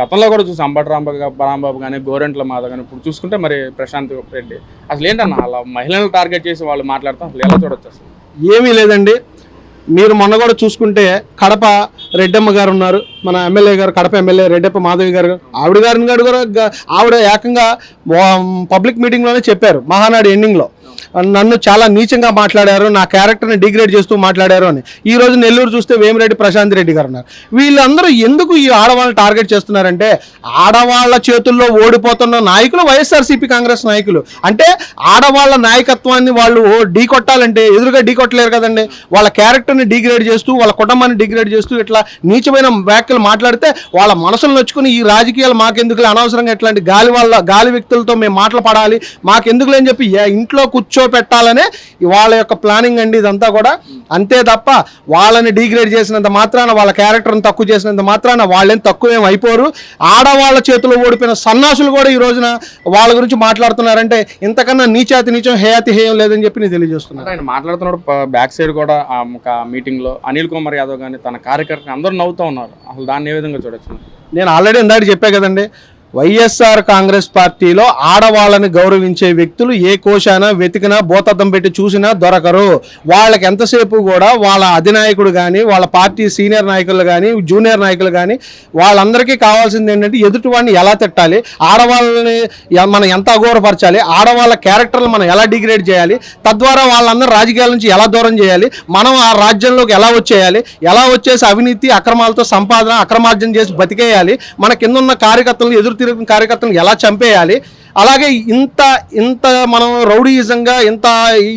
గతంలో కూడా చూసాం అంబటి రాంబాబు రాంబాబు కానీ గోరెంట్ల మాధవ్ కానీ ఇప్పుడు చూసుకుంటే మరి ప్రశాంత్ రెడ్డి. అసలు ఏంటన్నా అలా మహిళలను టార్గెట్ చేసి వాళ్ళు మాట్లాడతాం? అసలు ఎలా చూడొచ్చు అసలు? ఏమీ లేదండి. మీరు మొన్న కూడా చూసుకుంటే కడప రెడ్డమ్మ గారు ఉన్నారు. మన ఎమ్మెల్యే గారు కడప ఎమ్మెల్యే రెడ్డప్ప మాధవి గారు. ఆవిడ గారిని గారు కూడా ఆవిడ ఏకంగా పబ్లిక్ మీటింగ్లోనే చెప్పారు. మహానాడు ఎండింగ్లో. నన్ను చాలా నీచంగా మాట్లాడారు నా క్యారెక్టర్ని డిగ్రేడ్ చేస్తూ మాట్లాడారు అని. ఈ రోజు నెల్లూరు చూస్తే వేమిరెడ్డి ప్రశాంత్ రెడ్డి గారు ఉన్నారు. వీళ్ళందరూ ఎందుకు ఈ ఆడవాళ్ళని టార్గెట్ చేస్తున్నారంటే ఆడవాళ్ళ చేతుల్లో ఓడిపోతున్న నాయకులు వైఎస్ఆర్సీపీ కాంగ్రెస్ నాయకులు. అంటే ఆడవాళ్ళ నాయకత్వాన్ని వాళ్ళు ఢీ కొట్టాలంటే ఎదురుగా ఢీ కొట్టలేరు కదండి. వాళ్ళ క్యారెక్టర్ని డిగ్రేడ్ చేస్తూ వాళ్ళ కుటుంబాన్ని డిగ్రేడ్ చేస్తూ ఇట్లా నీచమైన వ్యాఖ్యలు మాట్లాడితే వాళ్ళ మనసులు నొచ్చుకుని ఈ రాజకీయాలు మాకెందుకులే? అనవసరంగా ఇట్లాంటి గాలి వాళ్ళ గాలి వ్యక్తులతో మేము మాటలు పడాలి. మాకెందుకులే అని చెప్పి ఇంట్లో ఇంట్లో కూర్చోపెట్టాలనే వాళ్ళ యొక్క ప్లానింగ్ అండి ఇదంతా కూడా. అంతే తప్ప వాళ్ళని డిగ్రేడ్ చేసినంత మాత్రాన వాళ్ళ క్యారెక్టర్ని తక్కువ చేసినంత మాత్రాన వాళ్ళేం తక్కువేం అయిపోరు. ఆడవాళ్ళ చేతిలో ఓడిపోయిన సన్నాసులు కూడా ఈ రోజున వాళ్ళ గురించి మాట్లాడుతున్నారంటే ఇంతకన్నా నీచాతి నీచం హేయాతి హేయం లేదని చెప్పి నేను తెలియజేస్తున్నాను. ఆయన మాట్లాడుతున్నప్పుడు బ్యాక్ సైడ్ కూడా ఆ ఒక మీటింగ్లో అనిల్ కుమార్ యాదవ్ కానీ తన కార్యకర్తలు అందరూ నవ్వుతూ ఉన్నారు. అసలు దాన్ని ఏ విధంగా చూడొచ్చు? నేను ఆల్రెడీ ఇందాక చెప్పా కదండి వైఎస్ఆర్ కాంగ్రెస్ పార్టీలో ఆడవాళ్ళని గౌరవించే వ్యక్తులు ఏ కోశాన వెతికినా బోతద్దం పెట్టి చూసినా దొరకరు. వాళ్ళకి ఎంతసేపు కూడా వాళ్ళ అధినాయకుడు కానీ వాళ్ళ పార్టీ సీనియర్ నాయకులు కానీ జూనియర్ నాయకులు కానీ వాళ్ళందరికీ కావాల్సింది ఏంటంటే ఎదుటివాడిని ఎలా తిట్టాలి ఆడవాళ్ళని మనం ఎంత అఘోరపరచాలి ఆడవాళ్ళ క్యారెక్టర్లు మనం ఎలా డిగ్రేడ్ చేయాలి తద్వారా వాళ్ళందరూ రాజకీయాల నుంచి ఎలా దూరం చేయాలి మనం ఆ రాజ్యంలోకి ఎలా వచ్చేయాలి ఎలా వచ్చేసి అవినీతి అక్రమాలతో సంపాదన అక్రమార్జన చేసి బతికేయాలి మన కింద ఉన్న కార్యకర్తలను ఎదురు తిరిగిన కార్యకర్తలను ఎలా చంపేయాలి? అలాగే ఇంత ఇంత మనం రౌడీయిజంగా ఇంత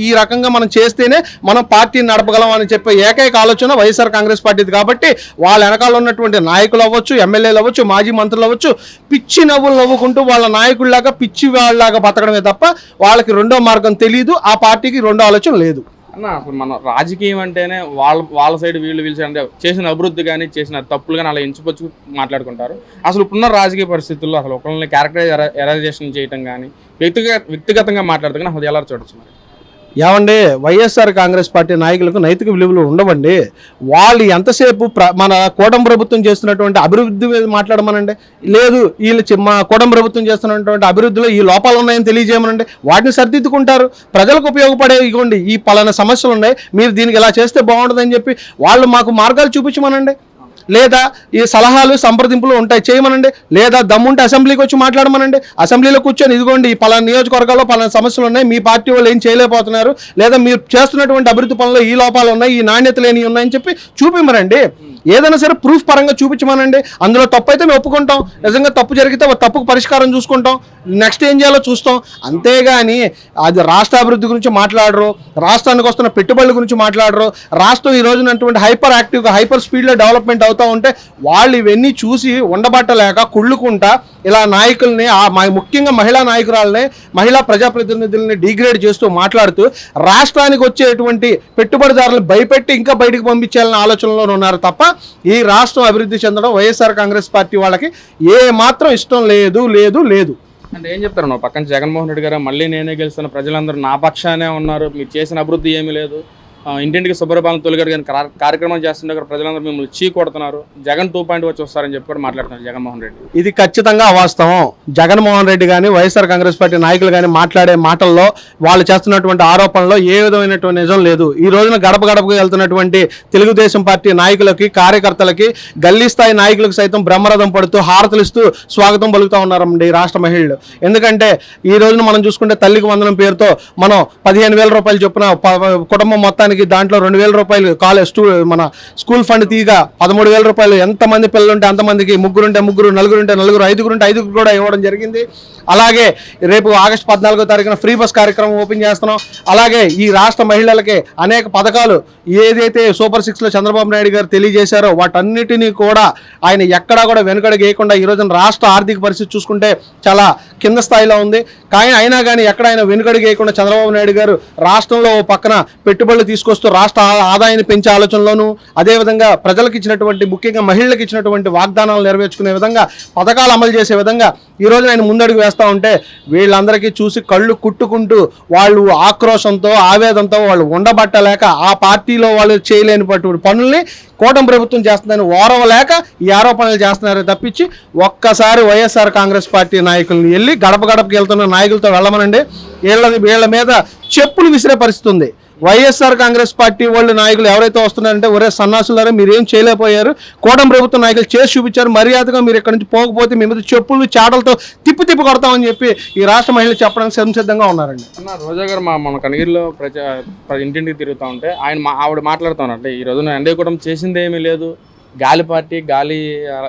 ఈ రకంగా మనం చేస్తేనే మనం పార్టీని నడపగలం అని చెప్పే ఏకైక ఆలోచన వైఎస్ఆర్ కాంగ్రెస్ పార్టీది కాబట్టి వాళ్ళ వెనకాల ఉన్నటువంటి నాయకులు అవ్వచ్చు ఎమ్మెల్యేలు అవ్వచ్చు మాజీ మంత్రులు అవ్వచ్చు పిచ్చి నవ్వులు నవ్వుకుంటూ వాళ్ళ నాయకుల్లాగా పిచ్చి వాళ్ళలాగా బతకడమే తప్ప వాళ్ళకి రెండో మార్గం తెలియదు ఆ పార్టీకి రెండో ఆలోచన లేదు. అన్న అసలు మన రాజకీయం అంటేనే వాళ్ళ వాళ్ళ సైడ్ వీళ్ళు వీళ్ళు అంటే చేసిన అభివృద్ధి కానీ చేసిన తప్పులు కానీ అలా ఎంచుకొచ్చు మాట్లాడుకుంటారు. అసలు ఇప్పుడున్న రాజకీయ పరిస్థితుల్లో అసలు ఒకళ్ళని క్యారెక్టర్ ఎరైజేషన్ చేయటం కానీ వ్యక్తిగత వ్యక్తిగతంగా మాట్లాడతాం కానీ అసలు ఎలా చూడొచ్చు మరి? ఏమండి వైఎస్ఆర్ కాంగ్రెస్ పార్టీ నాయకులకు నైతిక విలువలు ఉండవండి. వాళ్ళు ఎంతసేపు ప్ర మన కూటమి ప్రభుత్వం చేస్తున్నటువంటి అభివృద్ధి మీద మాట్లాడమనండి? లేదు వీళ్ళు చి- మా కోటం ప్రభుత్వం చేస్తున్నటువంటి అభివృద్ధిలో ఈ లోపాలు ఉన్నాయని తెలియజేయమనండి. వాటిని సరిదిద్దుకుంటారు. ప్రజలకు ఉపయోగపడే ఇగోండి ఈ పలానా సమస్యలు ఉన్నాయి. మీరు దీనికి ఇలా చేస్తే బాగుంటుందని చెప్పి వాళ్ళు మాకు మార్గాలు చూపించమనండి. లేదా ఈ సలహాలు సంప్రదింపులు ఉంటాయి. చేయమనండి. లేదా దమ్ముంటే అసెంబ్లీకి వచ్చి మాట్లాడమనండి. అసెంబ్లీలో కూర్చొని ఇదిగోండి ఈ పలానా నియోజకవర్గాల్లో పలానా సమస్యలు ఉన్నాయి. మీ పార్టీ వాళ్ళు ఏం చేయలేకపోతున్నారు. లేదా మీరు చేస్తున్నటువంటి అభివృద్ధి పనుల్లో ఈ లోపాలు ఉన్నాయి ఈ నాణ్యత లేని ఉన్నాయని చెప్పి చూపిమనండి ఏదైనా సరే ప్రూఫ్ పరంగా చూపించమనండి. అందులో తప్పు అయితే మేము ఒప్పుకుంటాం. నిజంగా తప్పు జరిగితే తప్పుకు పరిష్కారం చూసుకుంటాం. నెక్స్ట్ ఏం చేయాలో చూస్తాం. అంతేగాని అది రాష్ట్ర అభివృద్ధి గురించి మాట్లాడరు. రాష్ట్రానికి వస్తున్న పెట్టుబడుల గురించి మాట్లాడరు. రాష్ట్రం ఈ రోజునటువంటి హైపర్ యాక్టివ్గా హైపర్ స్పీడ్లో డెవలప్మెంట్ అవుతూ ఉంటే వాళ్ళు ఇవన్నీ చూసి ఉండబట్టలేక కుళ్ళుకుంటా ఇలా నాయకుల్ని ముఖ్యంగా మహిళా నాయకురాలని మహిళా ప్రజాప్రతినిధుల్ని డిగ్రేడ్ చేస్తూ మాట్లాడుతూ రాష్ట్రానికి వచ్చేటువంటి పెట్టుబడిదారులు భయపెట్టి ఇంకా బయటకు పంపించాలనే ఆలోచనలో ఉన్నారు తప్ప ఈ రాష్ట్రం అభివృద్ధి చెందడం వైఎస్ఆర్ కాంగ్రెస్ పార్టీ వాళ్ళకి ఏ మాత్రం ఇష్టం లేదు లేదు లేదు. అంటే ఏం చెప్తారు? నువ్వు పక్కన జగన్మోహన్ రెడ్డి గారు మళ్ళీ నేనే గెలుస్తాను ప్రజలందరూ నా పక్షానే ఉన్నారు మీరు చేసిన అభివృద్ధి ఏమీ లేదు. ఇంటింటికి శుభ్రపాలన తొలిగారు కానీ కార్- కార్యక్రమాలు చేస్తుంటే ప్రజలందరూ మిమ్మల్ని చీ కొడుతున్నారు. జగన్ టూ పాయింట్ వచ్చి వస్తారని చెప్పి కూడా మాట్లాడుతున్నారు జగన్మోహన్ రెడ్డి. ఇది ఖచ్చితంగా అవాస్తవం జగన్మోహన్ రెడ్డి కానీ వైఎస్ఆర్ కాంగ్రెస్ పార్టీ నాయకులు కానీ మాట్లాడే మాటల్లో వాళ్ళు చేస్తున్నటువంటి ఆరోపణలో ఏ విధమైనటువంటి నిజం లేదు. ఈ రోజున గడప గడపకు వెళ్తున్నటువంటి తెలుగుదేశం పార్టీ నాయకులకి కార్యకర్తలకి గల్లీ స్థాయి నాయకులకు సైతం బ్రహ్మరథం పడుతూ హారతలిస్తూ ఇస్తూ స్వాగతం పలుకుతూ ఉన్నారండి ఈ రాష్ట్ర మహిళలు. ఎందుకంటే ఈ రోజున మనం చూసుకుంటే తల్లికి వందనం పేరుతో మనం పదిహేను వేల రూపాయలు చొప్పున ప- కుటుంబం మొత్తానికి దాంట్లో రెండు వేల రూపాయలు కాలేజ్ స్టూ మన స్కూల్ ఫండ్ తీగా పదమూడు వేల రూపాయలు ఎంతమంది పిల్లలు ఉంటే అంతమందికి ముగ్గురుంటే ముగ్గురు నలుగురుంటే నలుగురు ఐదుగురు ఉంటే ఐదుగురు కూడా ఇవ్వడం జరిగింది. అలాగే రేపు ఆగస్టు పద్నాలుగో తారీఖున ఫ్రీ బస్ కార్యక్రమం ఓపెన్ చేస్తున్నాం. అలాగే ఈ రాష్ట్ర మహిళలకి అనేక పథకాలు ఏదైతే సూపర్ సిక్స్లో చంద్రబాబు నాయుడు గారు తెలియజేశారో వాటన్నిటినీ కూడా ఆయన ఎక్కడా కూడా వెనుకడుగు గేయకుండా ఈ రోజున రాష్ట్ర ఆర్థిక పరిస్థితి చూసుకుంటే చాలా కింద స్థాయిలో ఉంది. కానీ అయినా కానీ ఎక్కడ ఆయన వెనుకడుగు చంద్రబాబు నాయుడు గారు రాష్ట్రంలో ఓ పక్కన పెట్టుబడులు తీసుకు తీసుకొస్తూ రాష్ట్ర ఆ- ఆదాయాన్ని పెంచే ఆలోచనలోను అదేవిధంగా ప్రజలకు ఇచ్చినటువంటి ముఖ్యంగా మహిళలకు ఇచ్చినటువంటి వాగ్దానాలు నెరవేర్చుకునే విధంగా పథకాలు అమలు చేసే విధంగా ఈ రోజు ఆయన ముందడుగు వేస్తూ ఉంటే వీళ్ళందరికీ చూసి కళ్ళు కుట్టుకుంటూ వాళ్ళు ఆక్రోశంతో ఆవేదంతో వాళ్ళు ఉండబట్టలేక ఆ పార్టీలో వాళ్ళు చేయలేనిటువంటి పనుల్ని కూటమి ప్రభుత్వం చేస్తుందని ఓరవలేక ఈ ఆరోపణలు చేస్తున్నారే తప్పించి ఒక్కసారి వైఎస్ఆర్ కాంగ్రెస్ పార్టీ నాయకులను వెళ్ళి గడప గడపకి వెళ్తున్న నాయకులతో వెళ్ళమనండి. వీళ్ళ వీళ్ళ మీద చెప్పులు విసిరే పరిస్థితి ఉంది. వైఎస్ఆర్ కాంగ్రెస్ పార్టీ వాళ్ళు నాయకులు ఎవరైతే వస్తున్నారంటే ఒరే సన్నాసులారా మీరు ఏం చేయలేకపోయారు? కూటమి ప్రభుత్వ నాయకులు చేసి చూపించారు. మర్యాదగా మీరు ఇక్కడ నుంచి పోకపోతే మీ మీద చెప్పులు చాటలతో తిప్పి తిప్పి కొడతామని చెప్పి ఈ రాష్ట్ర మహిళలు చెప్పడానికి సంసిద్ధంగా ఉన్నారండి. అన్న రోజా గారు మా మన కనగిరిలో ప్రజా ప్ర- ఇంటింటికి తిరుగుతూ ఉంటే ఆయన మా ఆవిడ మాట్లాడుతున్నట్టే ఈ రోజున ఎన్డీ కూడా చేసింది ఏమీ లేదు. గాలి పార్టీ గాలి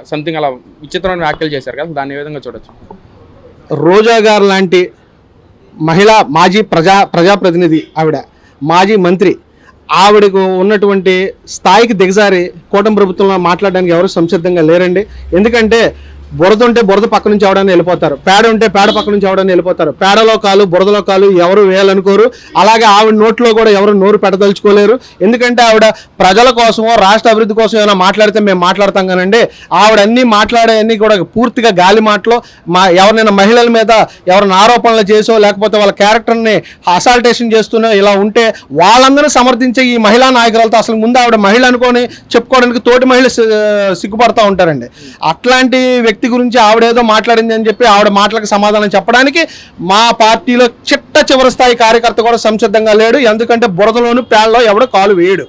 సంథింగ్ అలా విచిత్రమైన వ్యాఖ్యలు చేశారు కదా దాన్ని ఏ విధంగా చూడొచ్చు? రోజా గారు లాంటి మహిళ మాజీ ప్రజా ప్రజాప్రతినిధి ఆవిడ మాజీ మంత్రి ఆవిడకు ఉన్నటువంటి స్థాయికి దిగజారి కూటమి ప్రభుత్వంలో మాట్లాడడానికి ఎవరు సంసిద్ధంగా లేరండి. ఎందుకంటే బురద ఉంటే బురద పక్క నుంచి అవడానికి వెళ్ళిపోతారు. పేడ ఉంటే పేడ పక్క నుంచి అవడానికి వెళ్ళిపోతారు. పేడలో కాలు బురదలో కాలు ఎవరు వేయాలనుకోరు. అలాగే ఆవిడ నోట్లో కూడా ఎవరు నోరు పెట్టదలుచుకోలేరు. ఎందుకంటే ఆవిడ ప్రజల కోసమో రాష్ట్ర అభివృద్ధి కోసం ఏమైనా మాట్లాడితే మేము మాట్లాడతాం కానండి. ఆవిడ అన్ని మాట్లాడేవన్నీ కూడా పూర్తిగా గాలి మాటలు మా ఎవరినైనా మహిళల మీద ఎవరైనా ఆరోపణలు చేసో లేకపోతే వాళ్ళ క్యారెక్టర్ని అసాల్టేషన్ చేస్తున్నా ఇలా ఉంటే వాళ్ళందరూ సమర్థించే ఈ మహిళా నాయకులతో అసలు ముందు ఆవిడ మహిళ అనుకొని చెప్పుకోవడానికి తోటి మహిళ సిగ్గుపడతా ఉంటారండి. అట్లాంటి వ్యక్తి గురించి ఆవిడేదో మాట్లాడింది అని చెప్పి ఆవిడ మాటలకు సమాధానం చెప్పడానికి మా పార్టీలో చిట్ట చివరి స్థాయి కార్యకర్త కూడా సంసిద్ధంగా లేడు. ఎందుకంటే బురదలోను ప్యాన్లో ఎవడో కాలు వేయడు.